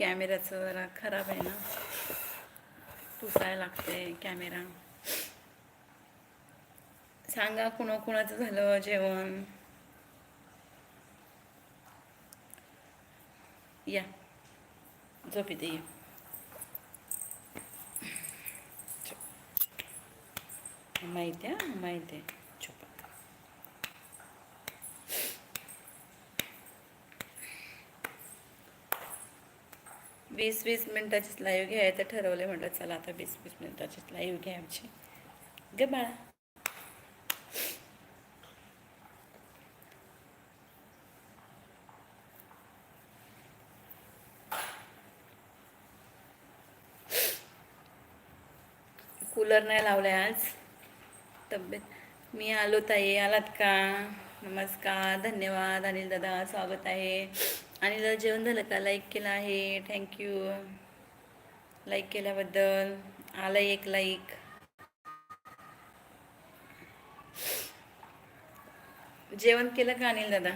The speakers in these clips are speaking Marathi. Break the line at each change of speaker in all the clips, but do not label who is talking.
कॅमेऱ्याचं जरा खराब आहे ना. पुसायला लागते कॅमेरा. सांगा कुणा कुणाचं झालं जेवण? या. झोप इथे या. माहिती आहे माहिती आहे झोप वीस वीस मिनिटाचीच लाईव्ह घ्यायचं ठरवले म्हटलं चला आता वीस वीस मिनिटाची लाईव्ह घ्यायची गे बाळा. कूलर नाही लावलाय आज. तब्येत. मी आलो ताई आलात का? नमस्कार धन्यवाद अनिल दादा स्वागत आहे. आणि दादा जेवण झालं का लाईक केलं आहे थँक्यू लाईक केल्याबद्दल आलं एक लाईक जेवण केलं का अनिल दादा?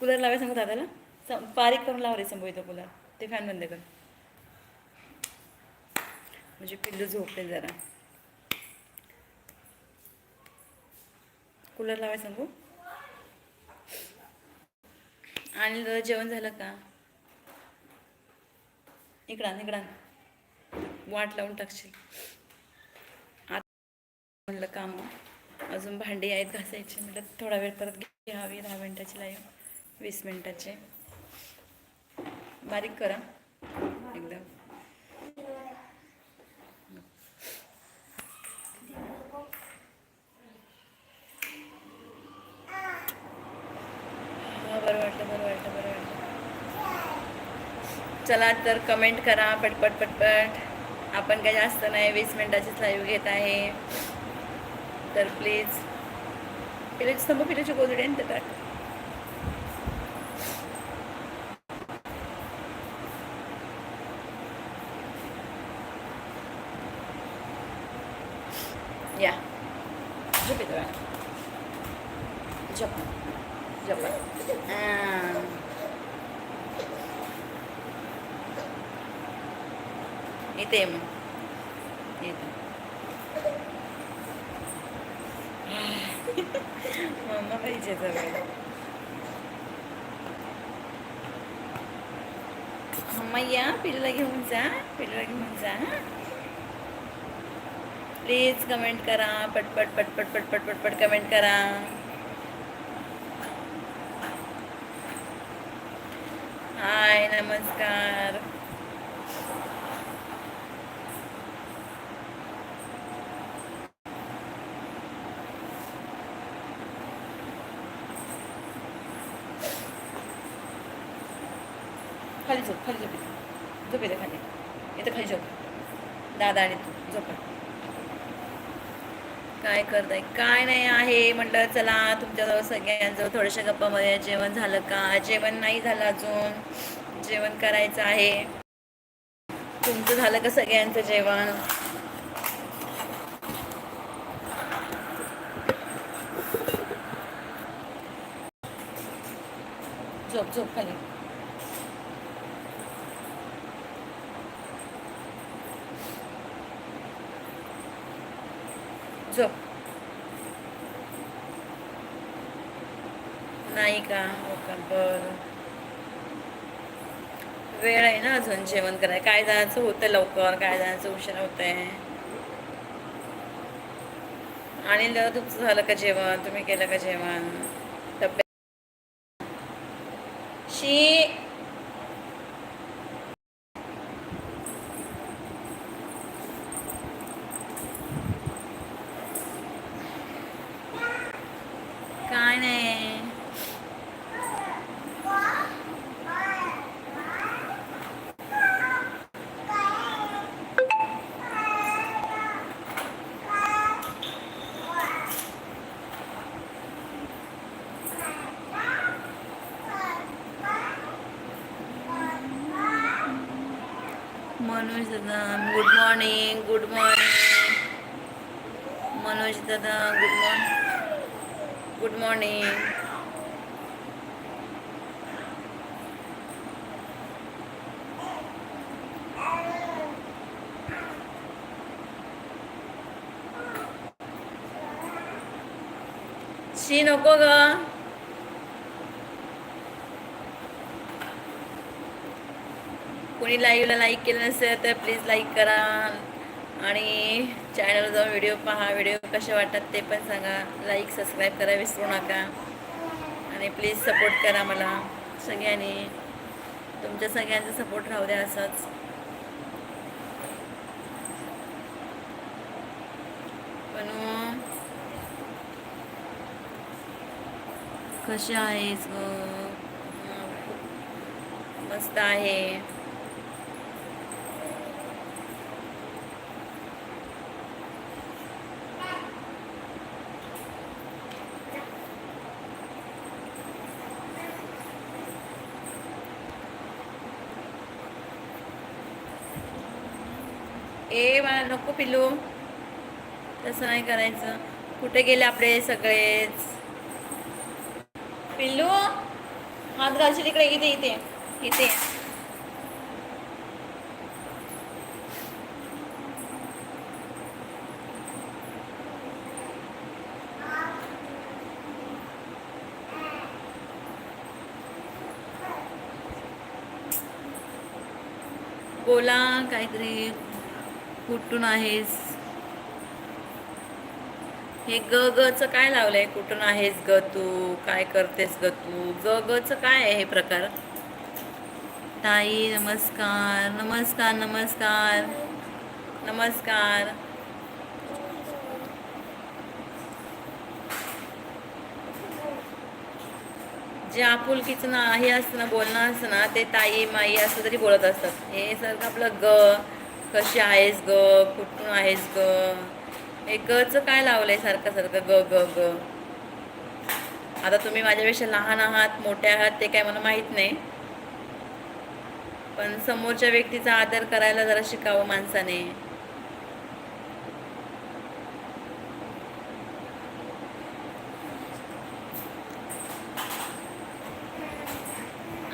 कूलर लावायचं सांगू दादाला? स- बारीक करून लाव रे संभवित कूलर ते फॅन बंद कर. म्हणजे पिल्लू झोपले जरा. कूलर लावायला सांगू? आणि दादा जेवण झालं का? इकडा इकडा वाट लावून टाकशील. आता म्हणलं काम. अजून भांडी आहेत घासायची. म्हटलं थोडा वेळ परत घ्यावी. दहा मिनटाची लाईव्ह वीस मिनिटाचे. बारीक करा. एकदम हा बरं वाटलं बरं वाटलं बरं वाटलं चला तर कमेंट करा पटपट पटपट. आपण काय जास्त नाही वीस मिनिटाचीच लाईव्ह घेत आहे. तर प्लीज पिलेची स्तंभ पिलेची गोदडी आणि टाक या झोप येतो झोप झोप हां इथे ये मग इथे मम्मा मम्मा या पिल्ला घेऊन जा पिल्ला घेऊन जा प्लीज कमेंट करा पटपट पटपट पटपट पटपट कमेंट करा. हाय नमस्कार खाली झोप खाली झोप इथे. झोप इथे खाली इथं खाली झोप दादा आणि तू झोप काय करताय काय नाही आहे म्हटलं चला तुमच्याजवळ सगळ्यांजवळ थोड्याशा गप्पामध्ये जेवण झालं का? जेवण नाही झालं अजून. जेवण करायचं आहे. तुमचं झालं का सगळ्यांचं जेवण? झोप झोप खाली. झोप. नाही का हो का? बरं. वेळ आहे ना अजून जेवण करायला? काय जायचं होतं लवकर? काय जायचं? उशिरा होत आहे आणि दादा तुमचं झालं का जेवण? तुम्ही केलं का जेवण? तब्येत? शी દાદા good morning good morning Manoj દાદા good morning good morning Shri નકો कोणी लाईव्हला लाईक केलं नसेल तर प्लीज लाईक करा. आणि चॅनलवर जाऊन व्हिडिओ पहा. व्हिडिओ कसे वाटतात ते पण सांगा. लाईक सबस्क्राईब करा. विसरू नका. आणि प्लीज सपोर्ट करा मला. सगळ्यांनी. तुमच्या सगळ्यांचा सपोर्ट राहू द्या असंच. पण कशी आहेस ग? मस्त आहे ए मला नको पिलू. तसं नाही करायचं. कुठे गेले आपले सगळेच? पिल्लू हात घालशील इकडे इथे इथे. इथे. बोला काहीतरी. कुठून आहेस? हे ग गचं काय लावलंय? कुठून आहेस ग तू? काय करतेस ग तू? ग गचं काय आहे हे प्रकार? ताई नमस्कार नमस्कार नमस्कार नमस्कार. जे आपुलकीचं ना हे असतं ना बोलणं असतं ना ते ताई माई असं तरी बोलत असतात. हे सर आपलं ग कशी आहेस ग? कुठून आहेस ग? हे गचं काय लावलंय सारखं सारखं ग ग ग? आता तुम्ही माझ्यापेक्षा लहान आहात मोठे आहात ते काय मला माहीत नाही. पण समोरच्या व्यक्तीचा आदर करायला जरा शिकावं माणसाने.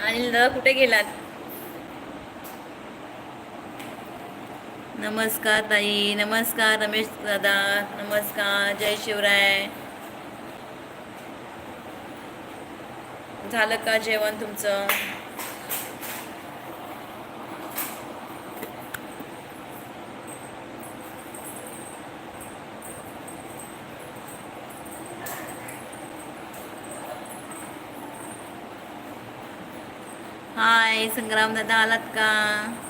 आणि दादा कुठे गेलात? नमस्कार ताई नमस्कार रमेश दादा नमस्कार जय शिवराय. झालं का जेवण तुमचं? हाय संग्राम दादा आलात का?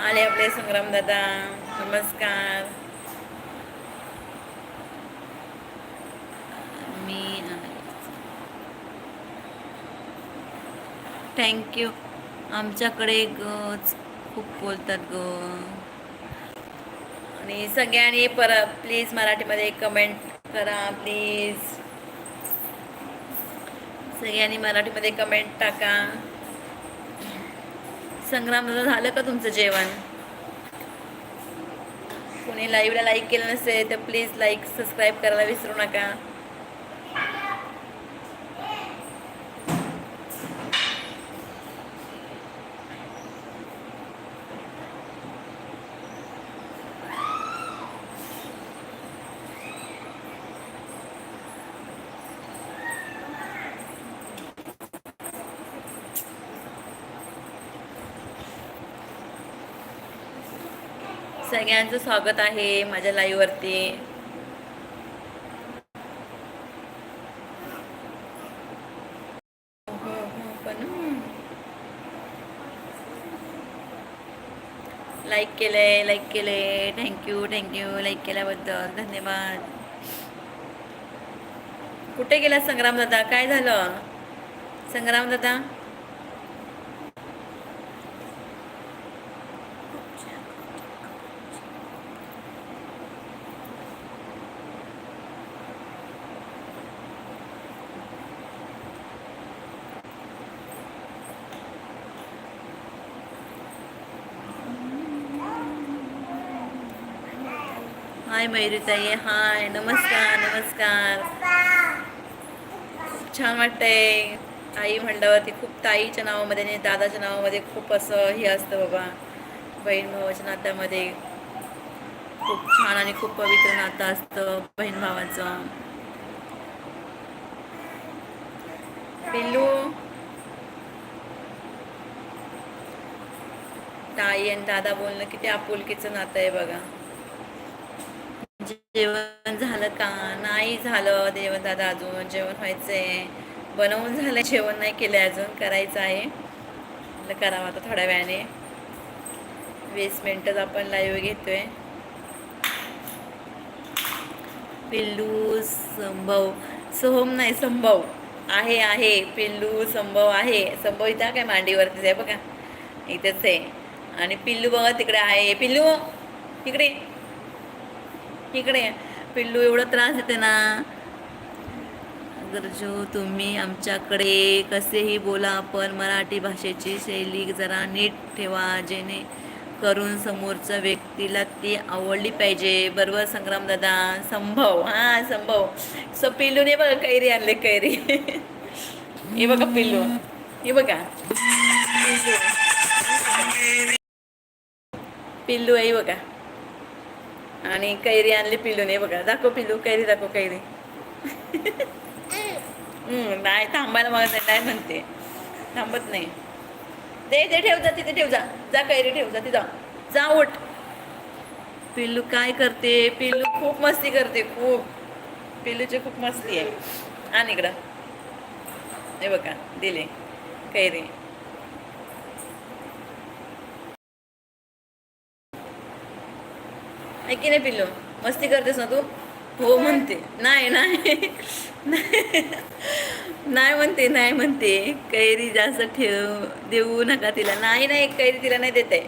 आले आपले संग्राम दादा. नमस्कार. मी थँक्यू आमच्याकडे गच खूप बोलतात ग. आणि सगळ्यांनी पर प्लीज मराठीमध्ये कमेंट करा प्लीज सगळ्यांनी मराठीमध्ये कमेंट टाका. संग्राम दादा झालं का तुमचं जेवण? कोणी लाईव्हला लाईक केलं नसेल तर प्लीज लाईक सबस्क्राईब करायला विसरू नका. सगळ्यांचं स्वागत आहे माझ्या लाईव्हवरती लाईक केलंय लाईक केलंय. Thank you thank you like केल्याबद्दल धन्यवाद. कुठे गेला संग्राम दादा? काय झालं? संग्राम दादा? मयुरीताई हाय नमस्कार नमस्कार. खूप छान वाटतंय. आई म्हणल्यावरती खूप ताईच्या नावामध्ये आणि दादाच्या नावामध्ये खूप असं हे असतं बाबा. बहीण भावाच्या नात्यामध्ये खूप छान आणि खूप पवित्र नातं असतं बहीण भावाचं. पिल्लू. ताई आणि दादा बोलणं किती आपुलकीचं नातं आहे बघा. जेवण झालं का? नाही झालं जेवण दादा अजून. जेवण व्हायचंय. बनवून झालंय. जेवण नाही केलंय अजून. करायचं आहे. करावं आता थोड्या वेळाने. वीस मिनिटच आपण लाईव्ह घेतोय. पिल्लू संभव. सोहम नाही संभव. आहे आहे. पिल्लू संभव आहे. संभव इथं काय मांडीवरतीच? आहे बघा. इथेच आहे. आणि पिल्लू बघा तिकडे आहे. पिल्लू तिकडे इकडे पिल्लू एवढा त्रास देते ना. गरजू तुम्ही आमच्याकडे कसेही बोला पण मराठी भाषेची शैली जरा नीट ठेवा जेणे करून समोरच्या व्यक्तीला ती आवडली पाहिजे. बरोबर संग्राम दादा? संभव. हा संभव. सो पिल्लूने बघा कैरी आणले कैरी. हे बघा पिल्लू. हे बघा. पिल्लू. आहे बघा. आणि कैरी आणली पिल्लूने बघा. दाखव पिल्लू कैरी दाखव कैरी. हम्म, नाही थांबायला मागत नाही नाही म्हणते. थांबत नाही. दे दे ठेव जा तिथे ठेव जा. जा कैरी ठेव जा तिथं जा. उठ. पिल्लू काय करते? पिल्लू खूप मस्ती करते खूप. पिल्लूची खूप मस्ती आहे. आणि इकडं. हे बघा दिले. कैरी. आहे की नाही पिल्लू? मस्ती करतेस ना तू? हो म्हणते. नाही नाही. नाही म्हणते नाही म्हणते. कैरी जास्त ठेव देऊ नका तिला. नाही नाही कैरी तिला नाही देत आहे.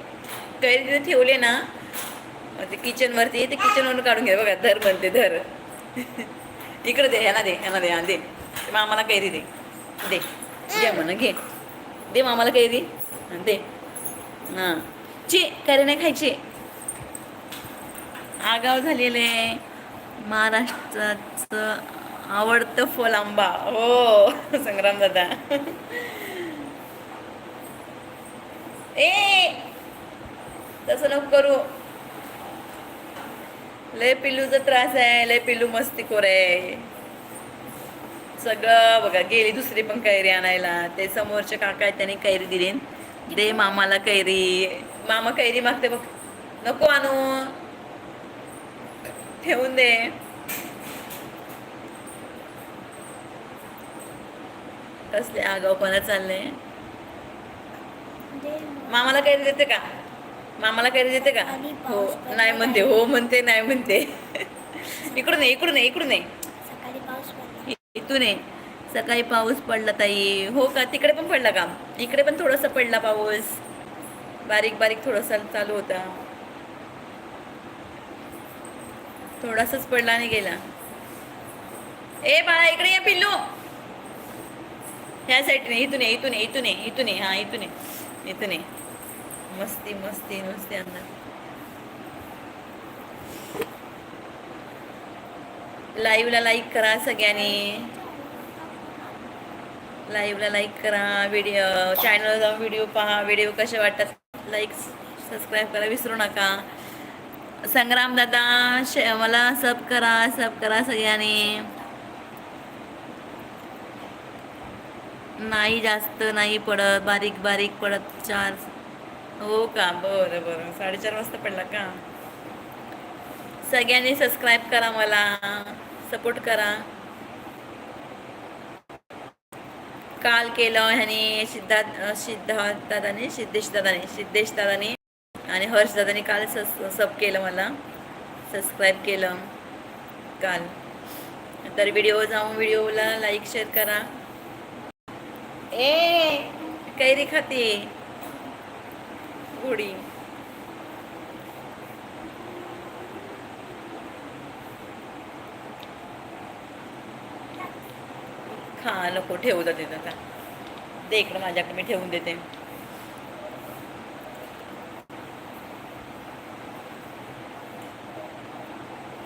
कैरी तिथे ठेवले ना ते किचनवरती ते किचनवरून काढून घ्या बघा. धर म्हणते धर. इकडं दे ह्याला दे ह्याला दे हा दे. मामाला कैरी दे. दे. घे म्हणा घे. दे मामाला कैरी. दे. हां. ची कैरी नाही खायची. आगाव झालेले महाराष्ट्राचं आवडतं फल आंबा. हो संग्राम दादा. ए तसं नको करू. लय पिल्लूचा त्रास आहे लय पिल्लू मस्ती कोर आहे. सगळं बघा गेली दुसरी पण कैरी आणायला. ते समोरचे काका आहेत त्यांनी कैरी दिली. दे मामाला कैरी. मामा कैरी मागते बघ. नको आणू. ठेवून दे कसले आगावपणा चालले मामाला कैरी देते का मामाला कैरी देते का हो नाही म्हणते हो म्हणते नाही म्हणते इकडून इकडून इकडून इथून सकाळी पाऊस पडला ताई हो का तिकडे पण पडला का इकडे पण थोडासा पडला पाऊस बारीक बारीक थोडासा चालू होता थोडासाच पडला आणि गेला. ए बाळा इकडे या पिल्लू. ह्या साईडने इथून ये इथून ये इथून ये इथून ये. हा इथून ये इथून ये. मस्ती मस्ती नुसती अंदर लाईव्हला लाईक करा सगळ्यांनी. लाईव्हला लाईक करा. व्हिडिओ चॅनलवर जाऊन व्हिडिओ पहा. व्हिडिओ कसे वाटतात? लाईक सबस्क्राईब करा. विसरू नका. संग्राम दादा मला सब करा सब करा सगळ्यांनी. नाही जास्त नाही पडत बारीक बारीक पडत चार. हो का? बरं बरं. साडेचार वाजता पडला का? सगळ्यांनी सबस्क्राईब करा मला. सपोर्ट करा. काल केलं ह्याने सिद्धार्थ सिद्धार्थ दादाने सिद्धेश दादाने सिद्धेश दादाने. आणि हर्ष दादाने काल सस सब केलं मला. सबस्क्राईब केलं काल. तर व्हिडिओ जाऊन व्हिडिओला लाईक शेअर करा. ए! कैरी खाते. गोडी खा नको ठेवू जाते आता. दे इकडं माझ्याकडे मी ठेवून देते.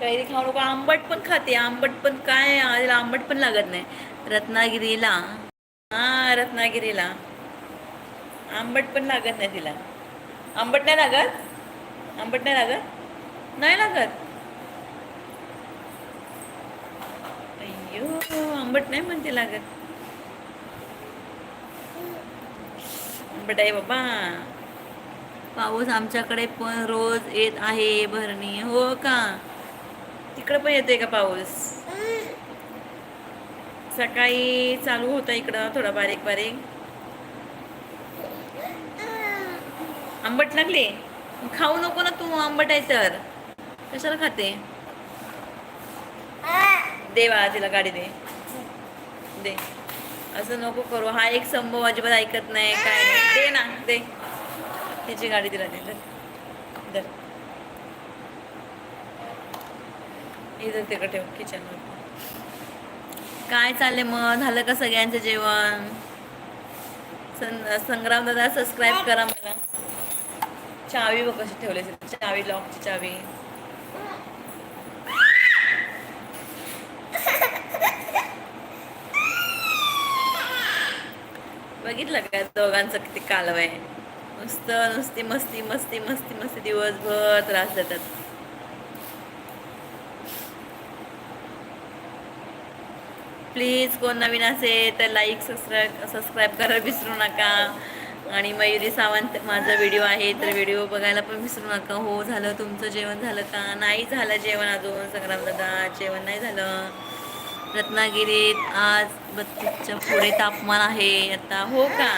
कैरी खाऊ नको. आंबट पण खाते. आंबट पण काय तिला आंबट पण लागत नाही. रत्नागिरीला. हा रत्नागिरीला. आंबट पण लागत नाही तिला. आंबट नाही लागत? आंबट नाही लागत? नाही लागत? अय्यो आंबट नाही म्हणते लागत. आंबट आहे बाबा. पाऊस आमच्याकडे पण रोज येत आहे भरणी. हो का? तिकडं पण येतोय का पाऊस? सकाळी चालू होता इकडं थोडा बारीक बारीक. आंबट लागली? खाऊ नको ना तू आंबट आहे तर. कशाला खाते? दे बाळा तिला गाडी दे. दे. असं नको करू. हा एक संभव अजिबात ऐकत नाही काय नाही. दे ना दे. त्याची गाडी तिला दे धर. धर इथं तिकडे ठेव किचनवर काय चालले मग? झालं का सगळ्यांचं जेवण? सं संग्राम दादा सबस्क्राईब करा मला. चावी बघ कशी ठेवली चावी लॉकची चावी. बघितलं काय दोघांचं किती कालव आहे नुसतं नुसती मस्ती मस्ती मस्ती मस्ती दिवसभर त्रास देतात. प्लीज कोण नवीन असेल तर लाईक सबस्क्राईब सबस्क्राईब करायला विसरू नका. आणि मयुरी सावंत माझा व्हिडिओ आहे तर व्हिडिओ बघायला पण विसरू नका. हो झालं तुमचं जेवण झालं का? नाही झालं जेवण अजून संग्राम दादा. जेवण नाही झालं. रत्नागिरीत आज बत्तीसच्या पुढे तापमान आहे. आता हो का?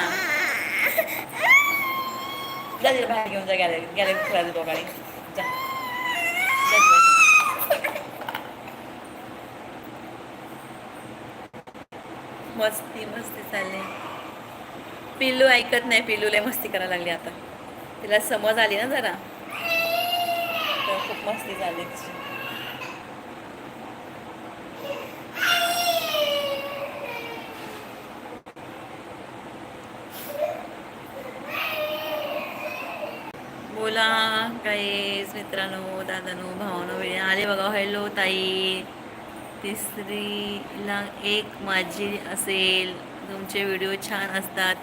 बाहेर घेऊन जा गॅलरी गॅलरी फिरायला दोघांनी जा तिला. मस्ती मस्ती चालली. पिल्लू ऐकत नाही पिल्लू लय मस्ती करायला लागली आता. तिला समज आली ना जरा. तर खूप मस्ती झाली तिची. बोला काहीच मित्रांनो दादानो भावानो वेळ आले बघा. हॅलो ताई. तिसरीला एक माझी असेल. तुमचे व्हिडिओ छान असतात.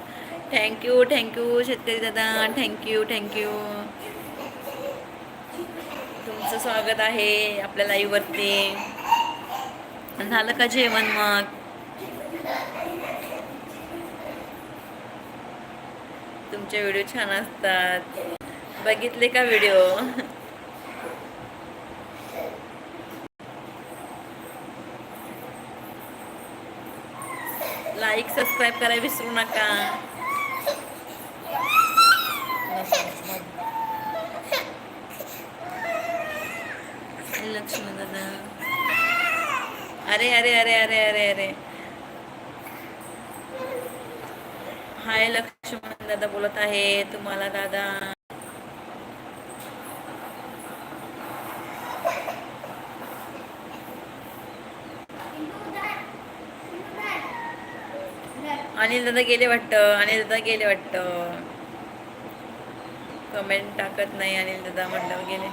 थँक्यू थँक्यू शेतकरी दादा. थँक्यू थँक्यू तुमचं स्वागत आहे आपल्या लाईव्हवरती झालं का जेवण मग? तुमचे व्हिडिओ छान असतात. बघितले का व्हिडिओ लाईक सबस्क्राईब करायला विसरू नका. लक्ष्मी दादा. अरे अरे अरे अरे अरे अरे. हाय लक्ष्मण दादा बोलत आहे. तुम्हाला दादा. अनिल दादा गेले वाटतं अनिल दादा गेले वाटतं. कमेंट टाकत नाही अनिल दादा म्हटलं गेले.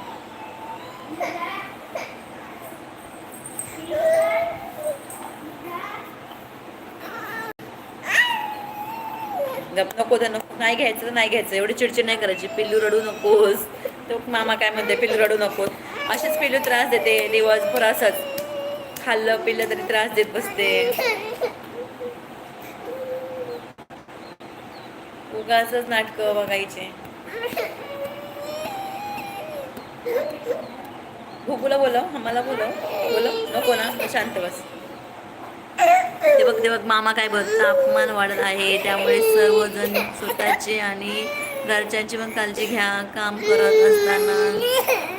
गप नको तर नको. नाही घ्यायचं तर नाही घ्यायचं. एवढी चिडचिड नाही करायची. पिल्लू रडू नकोस. तो मामा काय म्हणते पिल्लू रडू नकोस. असेच पिल्लू त्रास देते दिवसभर असंच खाल्लं पिल्लं तरी त्रास देत बसते. उगाच नाटकं बघायचे. हो, भुगूला बोलव आम्हाला बोलव बोलव नको ना. शांत बस. ते बघ ते बघ मामा काय बघ तापमान वाढत आहे. त्यामुळे सर्वजण स्वतःचे आणि घरच्यांची पण काळजी घ्या. काम करत असताना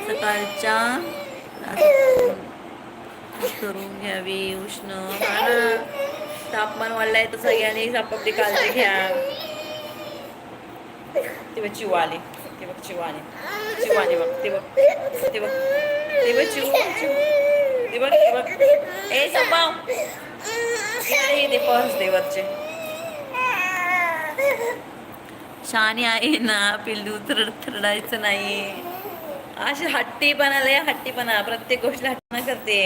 सकाळच्या करून घ्यावी. उष्ण. तापमान वाढलंय तर सगळ्यांनी आपापली काळजी घ्या. ते बघ चिव आले. ते बघ चिव आले. चिव आले बघ. ते बघ. ते बघ. ते बघ चिव चिव ते बघ ते बघ. ए संभाव. हे पर्स देवरचे शानी आहे ना पिल्लू थरड थरडायचं नाही अशी हट्टीपणा लय हट्टीपणा. प्रत्येक गोष्ट हट्टीपणा करते.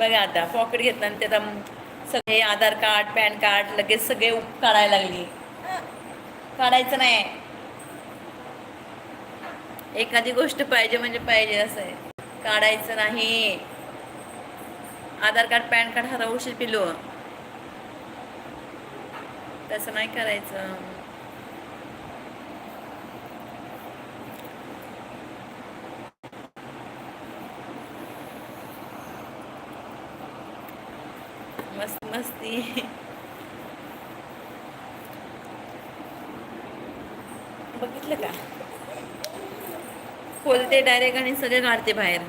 बघा आता पॉकेट घेतलं आणि त्यात सगळे आधार कार्ड पॅन कार्ड लगेच सगळे काढायला लागली. काढायचं नाही. एखादी गोष्ट पाहिजे म्हणजे पाहिजे असं आहे. काढायचं नाही. आधार कार्ड पॅन कार्ड हरवशील पिलो तसं नाही करायचं. मस्त मस्ती. बघितलं का? खोलते डायरेक्ट आणि सगळे काढते बाहेर.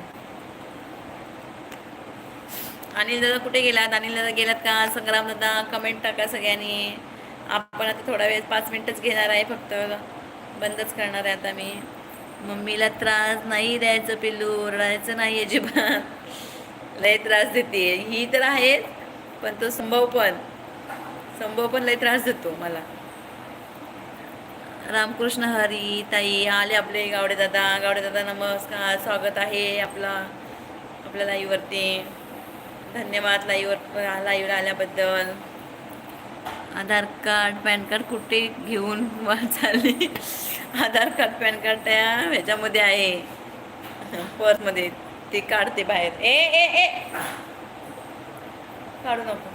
अनिल दादा कुठे गेलात? अनिल दादा गेलात का? संग्राम दादा कमेंट टाका सगळ्यांनी. आपण आता थोडा वेळ पाच मिनिटच घेणार आहे फक्त. बंदच करणार आहे आता मी. मम्मीला त्रास नाही द्यायचं पिल्लू. रडायचं नाही अजिबात. लय त्रास देते. ही तर आहेच पण तो संभव पण. संभव पण लय त्रास देतो मला. रामकृष्ण हरी ताई आले आपले गावडे दादा. गावडे दादा नमस्कार. स्वागत आहे आपला आपल्या लाईव्हवरती धन्यवाद लाईव्हवर लाईव्हला आल्याबद्दल. आधार कार्ड पॅन कार्ड कुठे घेऊन वा चालली आधार कार्ड पॅन कार्ड त्या ह्याच्यामध्ये आहे. पर्समध्ये ते काढते बाहेर. ए ए ए! काढू नको.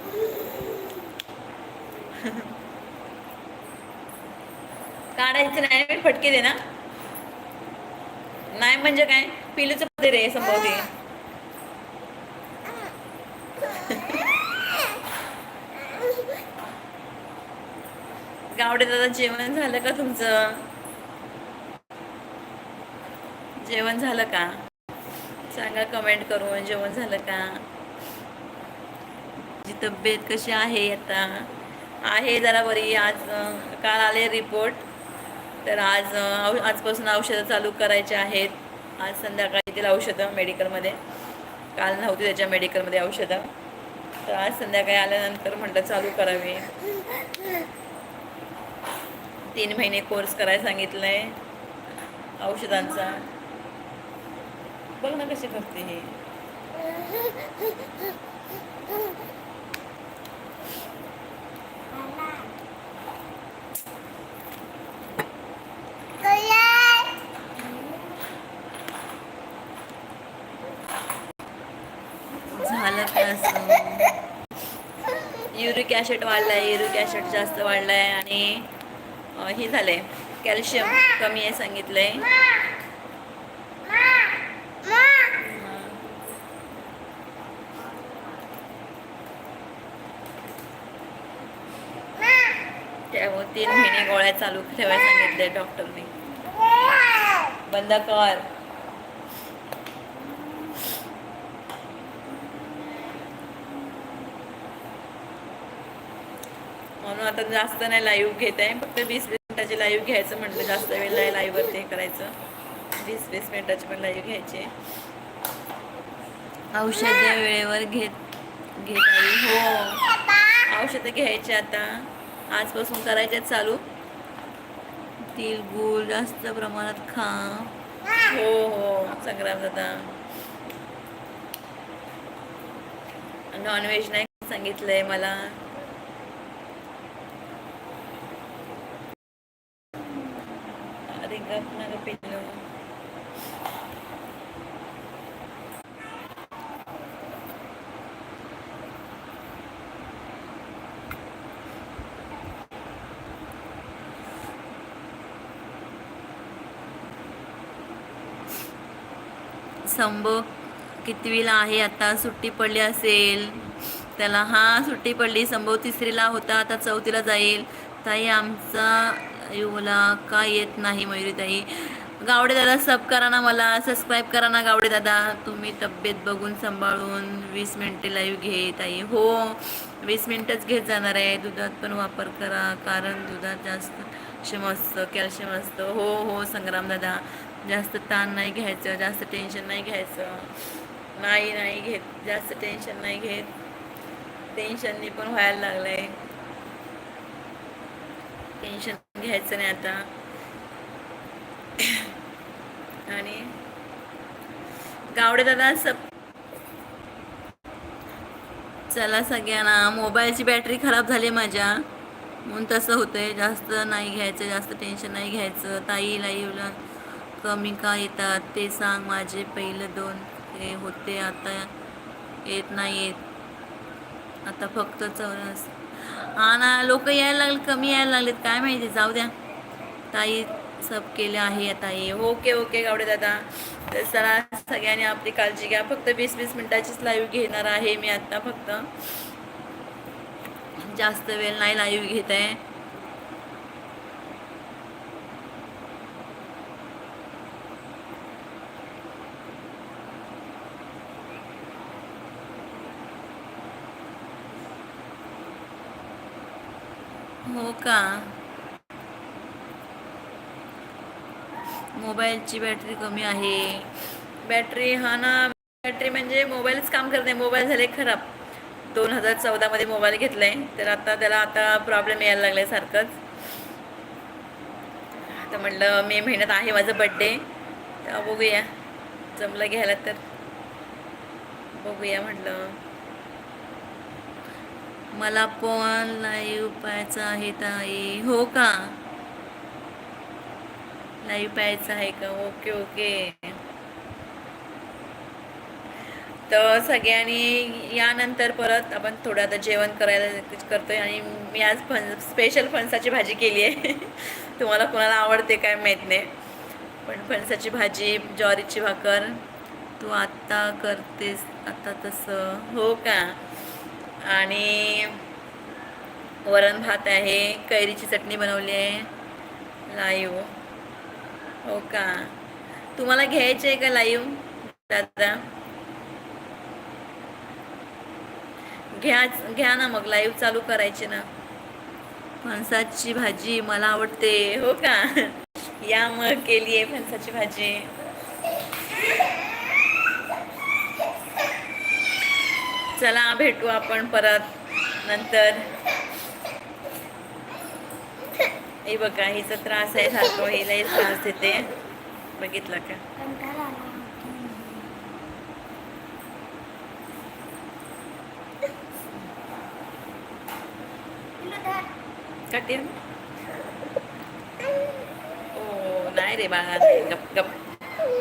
काढायचं नाही मी फटके दे ना नाही म्हणजे काय पिलूच पदे रे संभवते गावडे दादा जेवण झालं का तुमचं? जेवण झालं का? सांगा कमेंट करून जेवण झालं का? जी तब्येत कशी आहे आता? आहे जरा बरी आज काल आले रिपोर्ट तर आज आजपासून औषधं चालू करायचे आहेत. आज संध्याकाळी येतील औषधं मेडिकलमध्ये. काल नव्हती त्याच्या मेडिकलमध्ये औषधं. तर आज संध्याकाळी आल्यानंतर म्हटलं चालू करावी. तीन महिने कोर्स करायला सांगितलं आहे औषधांचा. बघ ना कशी करते हे झालं का असं युरिक ॲसिड वाढलाय युरिक ॲसिड जास्त वाढलाय आणि हे हे झालंय कॅल्शियम कमी आहे सांगितलंय. त्यामुळे तीन महिने गोळ्या चालू ठेवायला सांगितले डॉक्टरने बंद कर म्हणून आता जास्त नाही लाईव्ह घेत आहे. फक्त वीस वीस मिनिटाची लाईव्ह घ्यायचं म्हटलं जास्त वेळ नाही लाईव्हवरती हे करायचं. वीस वीस मिनिटाची पण लाईव्ह घ्यायचे. औषध वेळेवर घेत घेत आई. हो. औषधं घ्यायचे आता. आजपासून करायचे चालू. तिल गुळ जास्त प्रमाणात खा. हो हो. संग्राम दादा. नॉनव्हेज नाही सांगितलंय मला. अरे गप ना गं संभव कितवीला आहे? आता सुट्टी पडली असेल. त्याला हा सुट्टी पडली. संभव तिसरीला होता. आता चौथीला जाईल. ताई आमचा युवला का येत नाही मयुरीताई गावडे दादा सब करा ना मला सबस्क्राईब करा ना गावडे दादा. तुम्ही तब्येत बघून सांभाळून वीस मिनटे लाईव्ह घे ताई. हो वीस मिनटंच घेत जाणार आहे. दुधात पण वापर करा कारण दुधात जास्त क्षम असतं कॅल्शियम असतं. हो हो संग्राम दादा. जास्त ताण नाही घ्यायचं जास्त टेन्शन नाही घ्यायचं. नाही नाही घेत जास्त टेन्शन नाही घेत. टेन्शननी पण व्हायला लागलं आहे टेन्शन घ्यायचं नाही आता. आणि गावडे दादा सब चला सगळ्यांना मोबाईलची बॅटरी खराब झाली माझ्या. म्हणून तसं होतंय जास्त नाही घ्यायचं जास्त टेन्शन नाही घ्यायचं. ताई लाईव्हला कमी का येतात? ते सांग माझे पहिलं दोन. हे होते आता येत नाही येत. आता फक्त चौरस. हा ना लोक यायला लागले कमी यायला लागलेत काय माहिती जाऊ द्या. ताई सब केले आहे ताई ओके ओके गावडे दादा. तर चला सगळ्यांनी आपली काळजी घ्या. फक्त वीस वीस मिनिटाचीच लाईव्ह घेणार आहे मी आत्ता फक्त. जास्त वेळ नाही लाईव्ह घेत आहे. हो का? मोबाईलची बॅटरी कमी आहे. बॅटरी हा ना बॅटरी म्हणजे मोबाईलच काम करत नाही. मोबाईल झाले खराब. दोन हजार चौदामध्ये मोबाईल घेतला आहे तर आता त्याला आता प्रॉब्लेम यायला लागला आहे सारखंच. तर म्हटलं मे महिन्यात आहे माझं बड्डे तर बघूया. जमलं घ्यायला तर. बघूया म्हटलं. मला पण लाईव्ह पाहायचं आहे ताई. हो का? लाईव्ह पाहायचं आहे का? ओके ओके तर सगळ्यांनी यानंतर परत आपण थोडं आता जेवण करायला करतोय आणि मी आज फण स्पेशल फणसाची भाजी केली आहे. तुम्हाला कोणाला आवडते काय माहीत नाही. पण फणसाची भाजी ज्वारीची भाकर. तू आत्ता करतेस आता तसं. हो का? आणि वरण भात आहे कैरीची चटणी बनवली आहे लाईव. हो का? तुम्हाला घ्यायचे आहे का लाईव? दादा? घ्या घ्या ना मग लाईव्ह चालू करायचे ना. फणसाची भाजी मला आवडते. हो का? या मग केली आहे फणसाची भाजी. चला भेटू आपण परत नंतर. हे बघा हिचा त्रास आहे सारखं हिलाही त्रास देते. बघितलं का? कठीण? ओ नाही रे बाळा गप गप.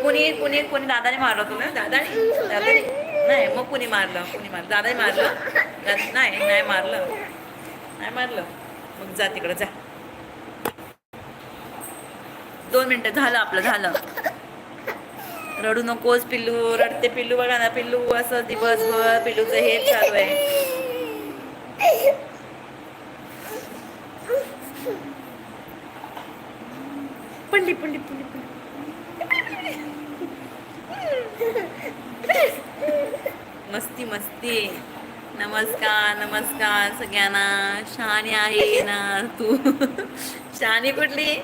कुणी कुणी कुणी दादाने मारलं तुला दादाने? दादाने? नाही मग कुणी मारलं? कुणी मारलं? दादाही मारलं. नाही नाही मारलं. नाही मारलं. मग जा तिकडं जा. दोन मिनटं झालं आपलं झालं. रडू नकोस पिल्लू. रडते पिल्लू बघा ना पिल्लू असं दिवसभर पिल्लूचं हे चालू आहे. पंडी पंडी पंडी पडली मस्ती नमस्कार नमस्कार सगळ्यांना. शहाणी आहे ना तू? शहाणी कुठली?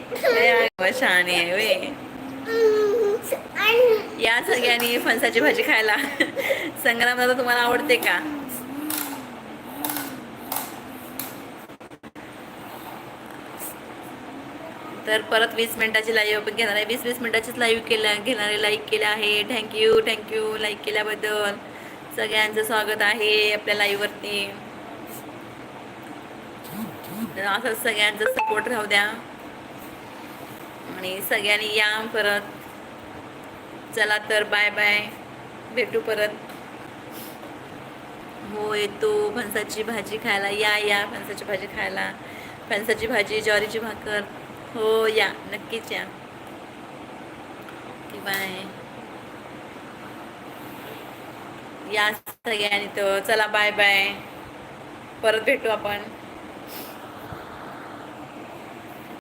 शहाणी आहे वे या सगळ्यांनी फणसाची भाजी खायला. संग्राम दादा तुम्हाला आवडते का? तर परत वीस मिनिटाची लाईव्ह घेणार आहे. वीस वीस मिनिटाचीच लाईव्ह केल्या घेणारे लाईक केले आहे. थँक्यू थँक्यू लाईक केल्याबद्दल. सगळ्यांचं स्वागत आहे आपल्या लाईव्हवरती असंच सगळ्यांचा सपोर्ट राहू द्या. आणि सगळ्यांनी या परत. चला तर बाय बाय भेटू परत. हो येतो. फणसाची भाजी खायला. या या. फणसाची भाजी खायला. फणसाची भाजी ज्वारीची भाकर. हो या. नक्कीच या. ओके बाय या सगळ्यांनी तो. चला बाय बाय परत भेटू आपण.